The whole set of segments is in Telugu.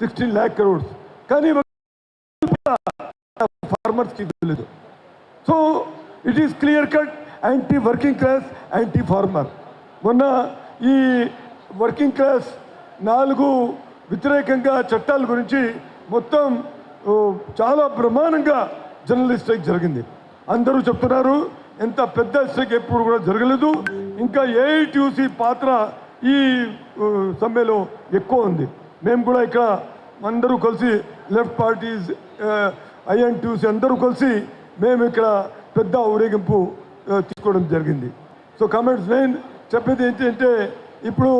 సిక్స్టీన్ ల్యాక్ క్రోడ్స్ కానీ ఫార్మర్స్కి తెలియదు so it is clear cut anti working class anti farmer మొన్న ఈ వర్కింగ్ క్లాస్ నాలుగు వ్యతిరేకంగా చట్టాల గురించి మొత్తం చాలా బ్రహ్మాండంగా జర్నలిస్ట్ స్ట్రైక్ జరిగింది. అందరూ చెప్తున్నారు ఎంత పెద్ద స్ట్రైక్ ఎప్పుడు కూడా జరగలేదు. ఇంకా ఏఐటియూసీ పాత్ర ఈ సమ్మెలో ఎక్కువ ఉంది. మేము కూడా ఇక్కడ అందరూ కలిసి లెఫ్ట్ పార్టీస్ ఐఎన్టీసీ అందరూ కలిసి మేము ఇక్కడ పెద్ద ఊరేగింపు తీసుకోవడం జరిగింది. సో కామెంట్స్ నేను చెప్పేది ఏంటంటే ఇప్పుడు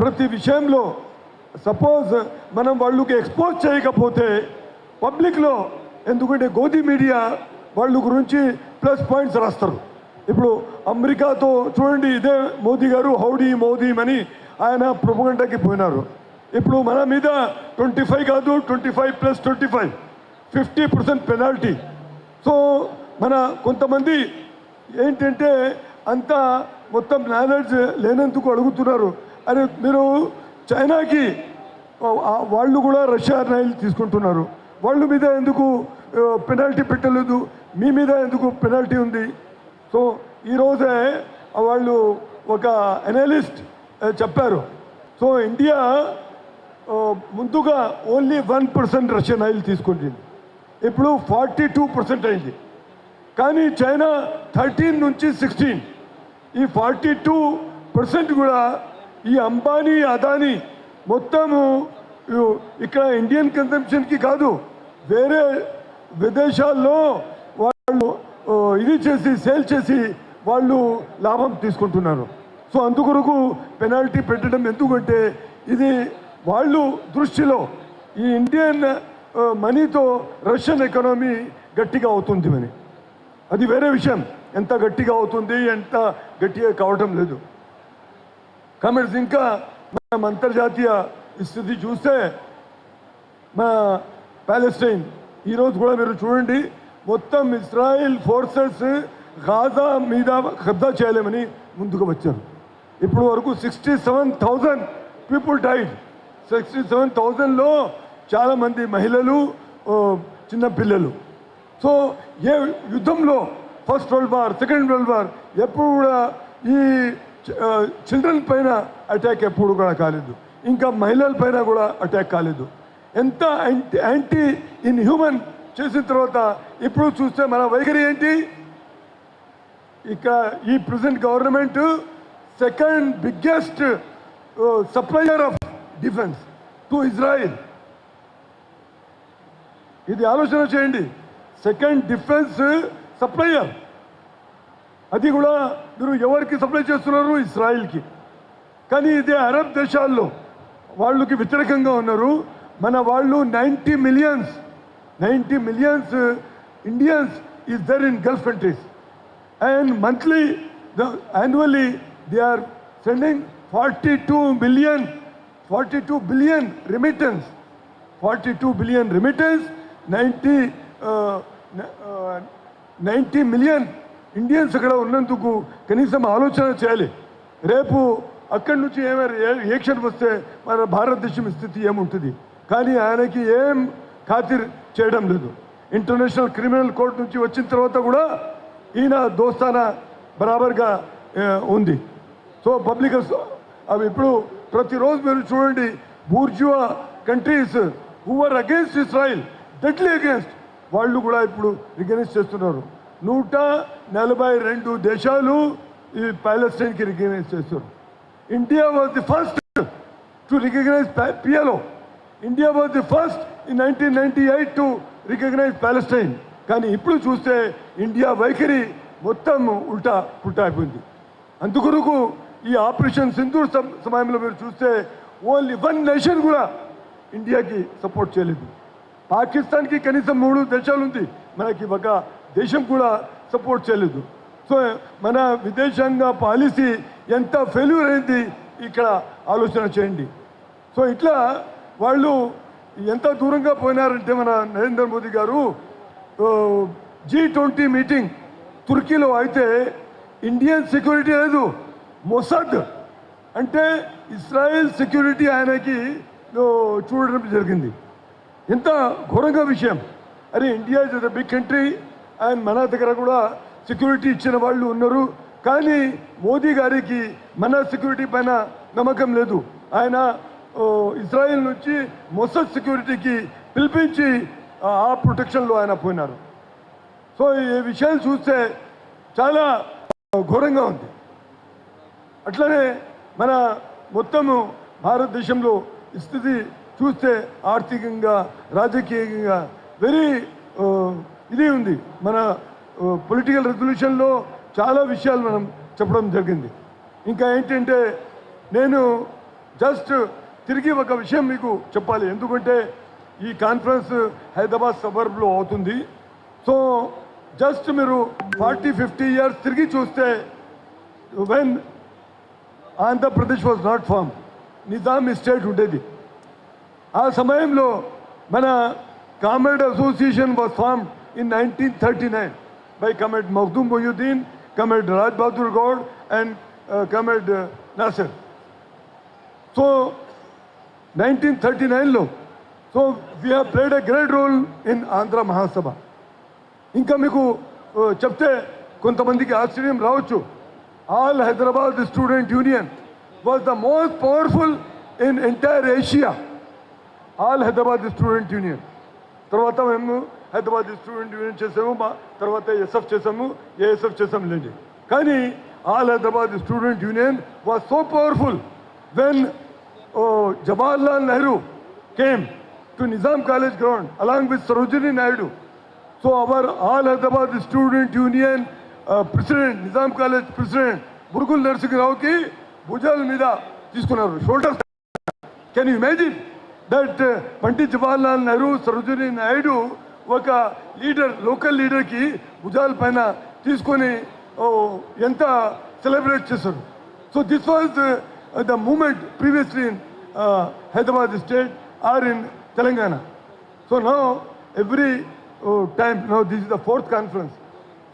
ప్రతి విషయంలో సపోజ్ మనం వాళ్ళకి ఎక్స్పోజ్ చేయకపోతే పబ్లిక్లో ఎందుకంటే గోధి మీడియా వాళ్ళ గురించి ప్లస్ పాయింట్స్ రాస్తారు. ఇప్పుడు అమెరికాతో చూడండి ఇదే మోదీ గారు హౌడీ మోదీ అని ఆయన ప్రొపగండాకి పోయినారు. ఇప్పుడు మన మీద ట్వంటీ ఫైవ్ కాదు twenty five plus twenty five fifty percent penalty. So మన కొంతమంది ఏంటంటే అంత మొత్తం నాలెడ్జ్ లేనందుకు అడుగుతున్నారు. అరే మీరు చైనాకి వాళ్ళు కూడా రష్యా నైల్ తీసుకుంటున్నారు. వాళ్ళ మీద ఎందుకు పెనాల్టీ పెట్టలేదు? మీ మీద ఎందుకు పెనాల్టీ ఉంది? సో ఈరోజే వాళ్ళు ఒక ఎనాలిస్ట్ చెప్పారు. సో ఇండియా ముందుగా only one percent Russian oil తీసుకుంటుంది. ఇప్పుడు ఫార్టీ టూ పర్సెంట్ అయింది. కానీ చైనా థర్టీన్ నుంచి సిక్స్టీన్ ఈ ఫార్టీ టూ పర్సెంట్ కూడా ఈ అంబానీ అదానీ మొత్తము ఇక్కడ ఇండియన్ కన్సంప్షన్కి కాదు వేరే విదేశాల్లో వాళ్ళు ఇది చేసి సేల్ చేసి వాళ్ళు లాభం తీసుకుంటున్నారు. సో అందుకొరకు పెనాల్టీ పెట్టడం ఎందుకంటే ఇది వాళ్ళు దృష్టిలో ఈ ఇండియన్ మనీతో రష్యన్ ఎకనామీ గట్టిగా అవుతుంది అని అది వేరే విషయం. ఎంత గట్టిగా అవుతుంది ఎంత గట్టిగా కావటం లేదు. కామెంట్స్ ఇంకా మనం అంతర్జాతీయ స్థితి చూస్తే మా ప్యాలెస్టైన్ ఈరోజు కూడా మీరు చూడండి మొత్తం ఇస్రాయిల్ ఫోర్సెస్ గాజా మీద కబ్జా చేయలేమని ముందుకు వచ్చారు. ఇప్పుడు వరకు sixty seven thousand people died. Sixty seven థౌజండ్లో చాలామంది మహిళలు చిన్నపిల్లలు సో ఏ యుద్ధంలో first world war second world war ఎప్పుడు కూడా ఈ చిల్డ్రన్ పైన అటాక్ ఎప్పుడు కూడా కాలేదు. ఇంకా మహిళల పైన కూడా అటాక్ కాలేదు. ఎంత యాంటీ యాంటీ ఇన్ హ్యూమన్ చేసిన తర్వాత ఇప్పుడు చూస్తే మన వైఖరి ఏంటి? ఇక ఈ present government second biggest supplier of defence to Israel. ఇది ఆలోచన చేయండి. Second defence supplier. అది కూడా మీరు ఎవరికి సప్లై చేస్తున్నారు? ఇస్రాయిల్కి కానీ ఇదే అరబ్ దేశాల్లో వాళ్ళకి వ్యతిరేకంగా ఉన్నారు. మన వాళ్ళు ninety millions ninety millions Indians is there in Gulf countries and monthly annually they are sending forty two million forty two billion remittance forty two billion remittance ninety ninety million Indians అక్కడ ఉన్నందుకు కనీసం ఆలోచన చేయాలి. రేపు అక్కడి నుంచి ఏమైనా రియాక్షన్ వస్తే మన భారతదేశం స్థితి ఏముంటుంది? కానీ ఆయనకి ఏం ఖాతిర్ చేయడం లేదు. ఇంటర్నేషనల్ క్రిమినల్ కోర్ట్ నుంచి వచ్చిన తర్వాత కూడా ఈయన దోస్తానా బరాబర్గా ఉంది. సో పబ్లిక్ అవి ఇప్పుడు ప్రతిరోజు మీరు చూడండి bourgeois countries who are against Israel deadly against వాళ్ళు కూడా ఇప్పుడు రికగ్నైజ్ చేస్తున్నారు. నూట నలభై రెండు దేశాలు ఈ ప్యాలెస్టైన్కి రికగ్నైజ్ చేస్తున్నారు. India was the first to recognise PLO India was the first in nineteen ninety eight to recognise Palestine కానీ ఇప్పుడు చూస్తే ఇండియా వైఖరి మొత్తం ఉల్టా పుల్టా అయిపోయింది. అందుకొరకు ఈ ఆపరేషన్ సింధూర్ సమయంలో మీరు చూస్తే ఓన్లీ వన్ నేషన్ కూడా ఇండియాకి సపోర్ట్ చేయలేదు. పాకిస్తాన్కి కనీసం మూడు దేశాలు ఉంది. మనకి ఒక దేశం కూడా సపోర్ట్ చేయలేదు. సో మన విదేశాంగ పాలసీ ఎంత ఫెయిల్యూర్ అయింది ఇక్కడ ఆలోచన చేయండి. సో ఇట్లా వాళ్ళు ఎంత దూరంగా పోయినారంటే మన నరేంద్ర మోదీ గారు జీ ట్వంటీ మీటింగ్ తుర్కీలో అయితే ఇండియన్ సెక్యూరిటీ లేదు. మొసద్ అంటే ఇస్రాయెల్ సెక్యూరిటీ ఆయనకి చూడడం జరిగింది. ఎంత ఘోరంగా విషయం. అరే India is the big country ఆయన మన దగ్గర కూడా సెక్యూరిటీ ఇచ్చిన వాళ్ళు ఉన్నారు. కానీ మోదీ గారికి మన సెక్యూరిటీ పైన నమ్మకం లేదు. ఆయన ఇజ్రాయెల్ నుంచి మొసద్ సెక్యూరిటీకి పిలిపించి ఆ ఆ ప్రొటెక్షన్లో ఆయన పోయినారు. సో ఈ విషయాలు చూస్తే చాలా ఘోరంగా ఉంది. అట్లనే మన మొత్తము భారతదేశంలో స్థితి చూస్తే ఆర్థికంగా రాజకీయంగా వెరీ ఇది ఉంది. మన పొలిటికల్ రెజల్యూషన్లో చాలా విషయాలు మనం చెప్పడం జరిగింది. ఇంకా ఏంటంటే నేను జస్ట్ తిరిగి ఒక విషయం మీకు చెప్పాలి. ఎందుకంటే ఈ కాన్ఫరెన్స్ హైదరాబాద్ సబర్బ్లో అవుతుంది. సో జస్ట్ మీరు ఫార్టీ ఫిఫ్టీ ఇయర్స్ తిరిగి చూస్తే when Andhra Pradesh was not form Nizam state ఉండేది. ఆ సమయంలో మన comrade association was form in nineteen thirty nine by comrade Makhdoom Mohiuddin comrade Raj Bahadur Goud and comrade Nasar so nineteen thirty నైన్లో so we have played a great role in Andhra Mahasabha ఇంకా మీకు చెప్తే కొంతమందికి ఆశ్చర్యం రావచ్చు. All Hyderabad student union was the most powerful in entire Asia all Hyderabad student union తర్వాత మేము హైదరాబాద్ స్టూడెంట్ యూనియన్ చేసాము మా తర్వాత ఎస్ఎఫ్ చేసాము ఏఎస్ఎఫ్ చేసాము లేండి కానీ all Hyderabad student union was so powerful when Jawaharlal Nehru came to Nizam college ground along with Sarojini Naidu so our all Hyderabad student union president Nizam college president Burugula నరసింహరావుకి భుజాల మీద తీసుకున్నారు. Shoulder can you imagine that Pandit Jawaharlal Nehru Sarojini Naidu ఒక లీడర్ లోకల్ లీడర్కి భుజాల పైన తీసుకొని ఓ, ఎంత సెలబ్రేట్ చేశారు. So this was the moment previously in Hyderabad state or in Telangana so no every time no this is the fourth conference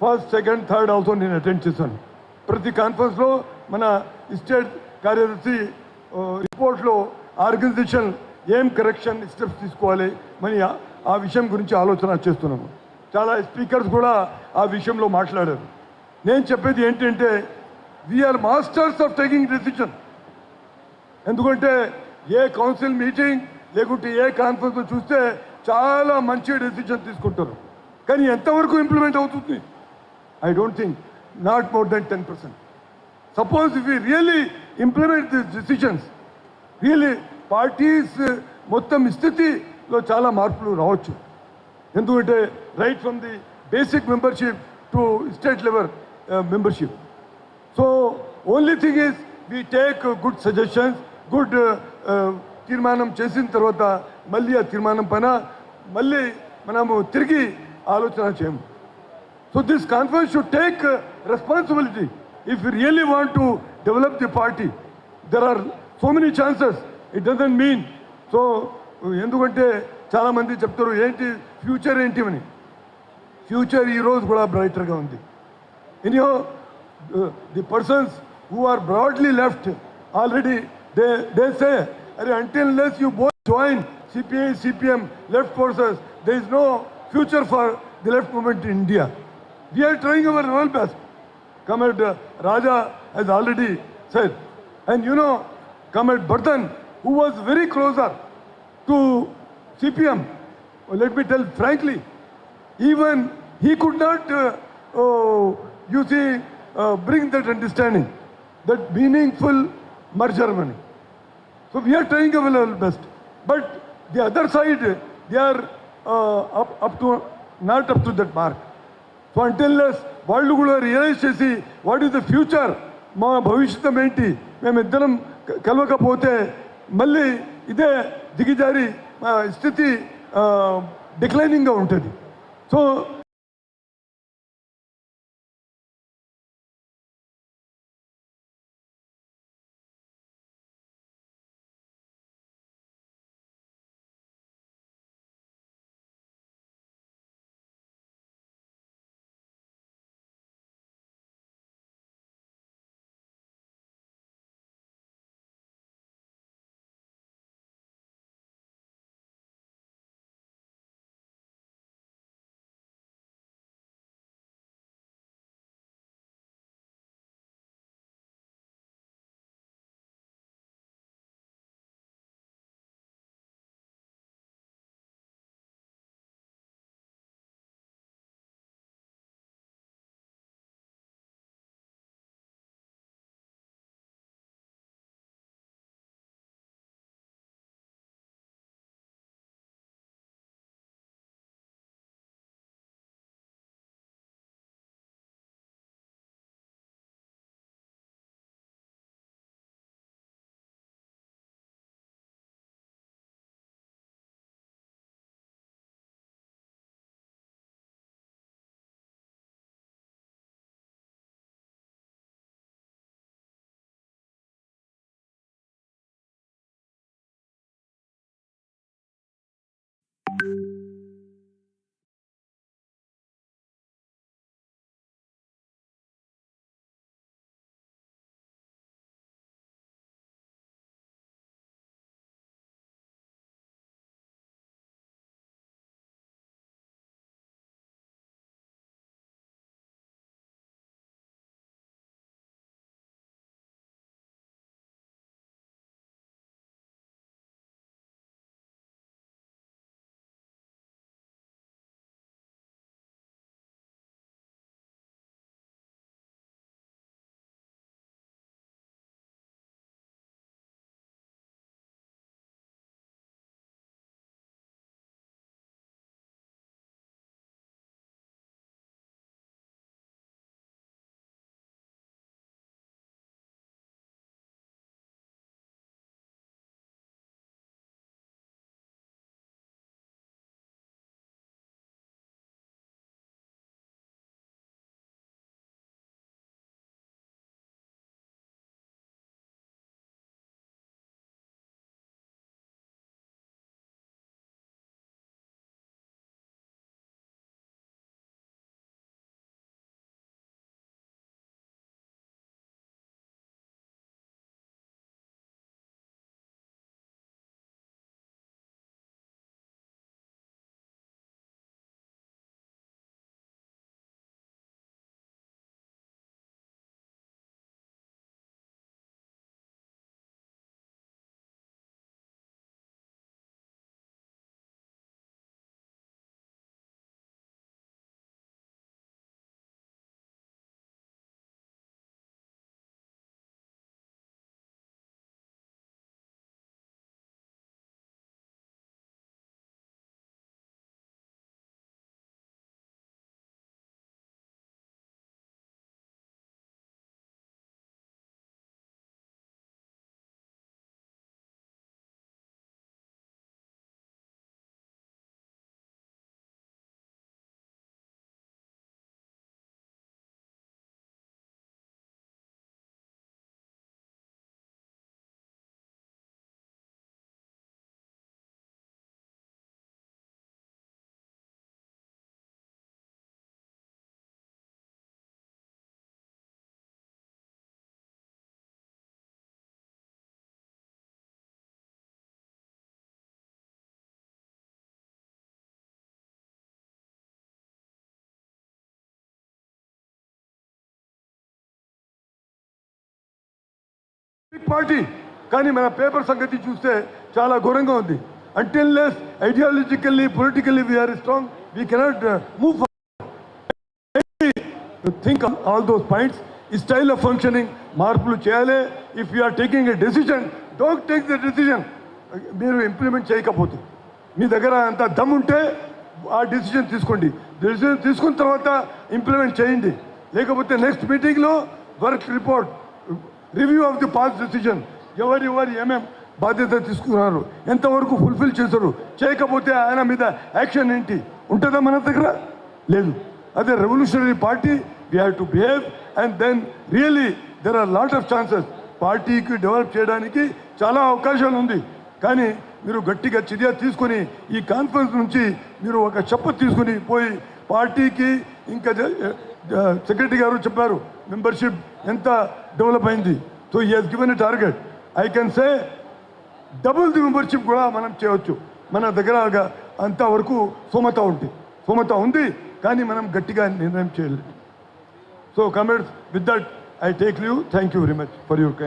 first second third also నేను అటెండ్ చేశాను. ప్రతి కాన్ఫరెన్స్లో మన స్టేట్ కార్యదర్శి రిపోర్ట్లో ఆర్గనైజేషన్ ఏం కరెక్షన్ స్టెప్స్ తీసుకోవాలి మరి ఆ- ఆ విషయం గురించి ఆలోచన చేస్తున్నాము. చాలా స్పీకర్స్ కూడా ఆ విషయంలో మాట్లాడారు. నేను చెప్పేది ఏంటంటే we are masters of taking decision ఎందుకంటే ఏ కౌన్సిల్ మీటింగ్ లేకుంటే ఏ కాన్ఫరెన్స్ చూస్తే చాలా మంచి డెసిషన్ తీసుకుంటారు. కానీ ఎంతవరకు ఇంప్లిమెంట్ అవుతుంది? I don't think not more than ten percent suppose if we really implement these decisions, really parties uh, మొత్తం స్థితిలో చాలా మార్పులు రావచ్చు. ఎందుకంటే right from the basic membership to state level membership so only thing is we take good suggestions good తీర్మానం చేసిన తర్వాత మళ్ళీ ఆ తీర్మానం పైన మళ్ళీ మనము తిరిగి ఆలోచన చేయము so this conference should take responsibility if we really want to develop the party. There are so many chances. It doesn't mean so ఎందుకంటే చాలామంది చెప్తారు ఏంటి ఫ్యూచర్ ఏంటి అని ఫ్యూచర్ ఈరోజు కూడా బ్రైటర్గా ఉంది anyhow the persons who are broadly left already they they say అరే unless you both join CPI CPM left forces they is no future for the left movement India we are trying our level best comrade raja has already said and you know comrade Bardhan, who was very closer to cpm let me tell frankly even he could not, uh, oh, you see, uh, bring that understanding, that meaningful merger money. So we are trying our level best. But the other side, they are uh, up, up to, not up to that mark. So unless వాళ్ళు కూడా రియలైజ్ చేసి వాట్ ఈస్ ద ఫ్యూచర్ మా భవిష్యత్తం ఏంటి? మేమిద్దరం ఇద్దరం కలవకపోతే మళ్ళీ ఇదే దిగిజారి మా స్థితి డిక్లైనింగ్గా ఉంటుంది. So you party. కానీ మన పేపర్ సంగతి చూస్తే చాలా ఘోరంగా ఉంది. Unless ideologically politically we are strong we cannot move think all those points ఈ స్టైల్ ఆఫ్ ఫంక్షనింగ్ మార్పులు చేయాలి. If you are taking a decision don't take the decision మీరు ఇంప్లిమెంట్ చేయకపోతే. మీ దగ్గర అంత దమ్ ఉంటే ఆ డెసిషన్ తీసుకోండి. డెసిషన్ తీసుకున్న తర్వాత ఇంప్లిమెంట్ చేయండి. లేకపోతే నెక్స్ట్ మీటింగ్లో work report review of the past decision ఎవరు ఎవరు ఏమేం బాధ్యత తీసుకున్నారు? ఎంతవరకు ఫుల్ఫిల్ చేశారు? చేయకపోతే ఆయన మీద యాక్షన్ ఏంటి? ఉంటుందా మన దగ్గర? లేదు. అదే revolutionary party we have to behave and then really there are lot of chances పార్టీకి డెవలప్ చేయడానికి చాలా అవకాశాలు ఉంది. కానీ మీరు గట్టిగా చర్య తీసుకొని ఈ కాన్ఫరెన్స్ నుంచి మీరు ఒక చెప్ప తీసుకొని పోయి పార్టీకి ఇంకా సెక్రటరీ గారు చెప్పారు మెంబర్షిప్ ఎంత డెవలప్ అయింది? సో ఈ he's given a target I can say double the membership కూడా మనం చేయవచ్చు. మన దగ్గర అంతవరకు సోమత ఉంది. సోమత ఉంది కానీ మనం గట్టిగా నిర్ణయం చేయలేదు. So comments with that I take you thank you very much for your kind